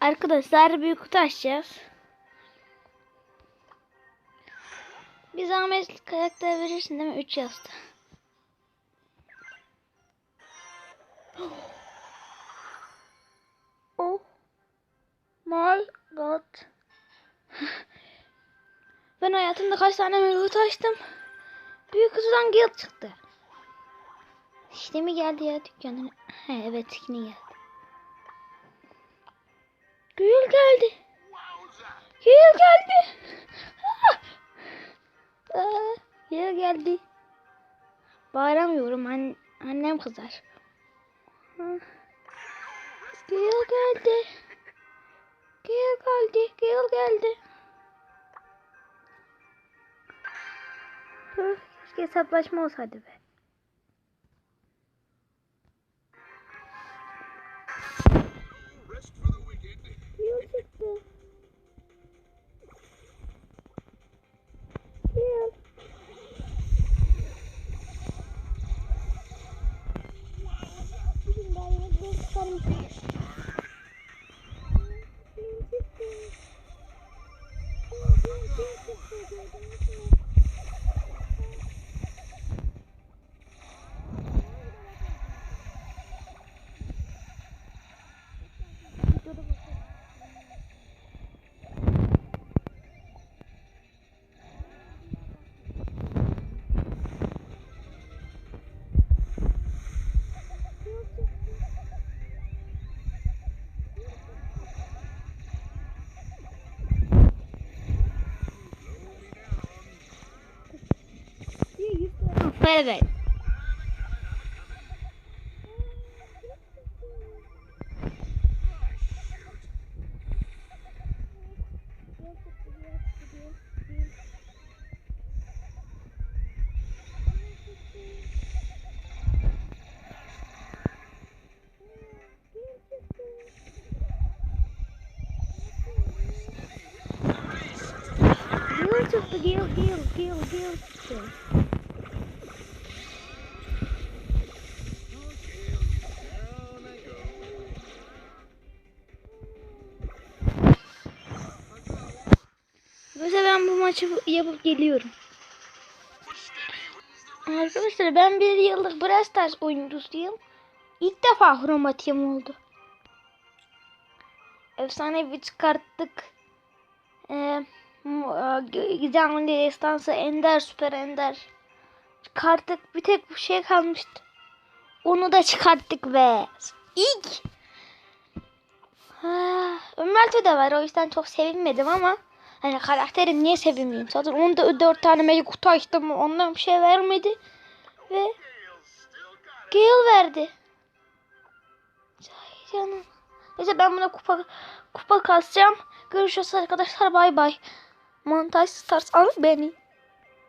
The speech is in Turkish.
Arkadaşlar büyük kutu açacağız. Bir zahmet karakter verirsin değil mi? 3 yazdı. Oh my god. Ben hayatımda kaç tane mega kutu açtım. Büyük kutudan Gale çıktı. İşte mi geldi ya dükkanına? He evet yine geldi. Gül geldi. Gül geldi. Ah! Aa, Gül geldi. Bağıramıyorum. An annem kızar. Ah. Gül geldi. Gül geldi. Gül geldi. Keşke hesaplaşma olsaydı be. Golden Fish. Farewell. Give, give, give, give, give. Mesela ben bu maçı yapıp geliyorum. Arkadaşlar ben bir yıllık Brawl Stars oyuncusuyum. İlk defa kromatiğim oldu. Efsanevi çıkarttık. Ee, Gizemli destansı Ender Süper Ender. Çıkarttık. Bir tek bu şey kalmıştı. Onu da çıkarttık ve ilk Ha, Ömer'de de var o yüzden çok sevinmedim ama hani karakteri niye sevinmeyeyim? Zaten onda dört tane mega kutu açtım ondan bir şey vermedi ve Gale verdi. Canım. Neyse ben buna kupa kupa kasacağım. Görüşürüz arkadaşlar bay bay. Montaj stars al beni.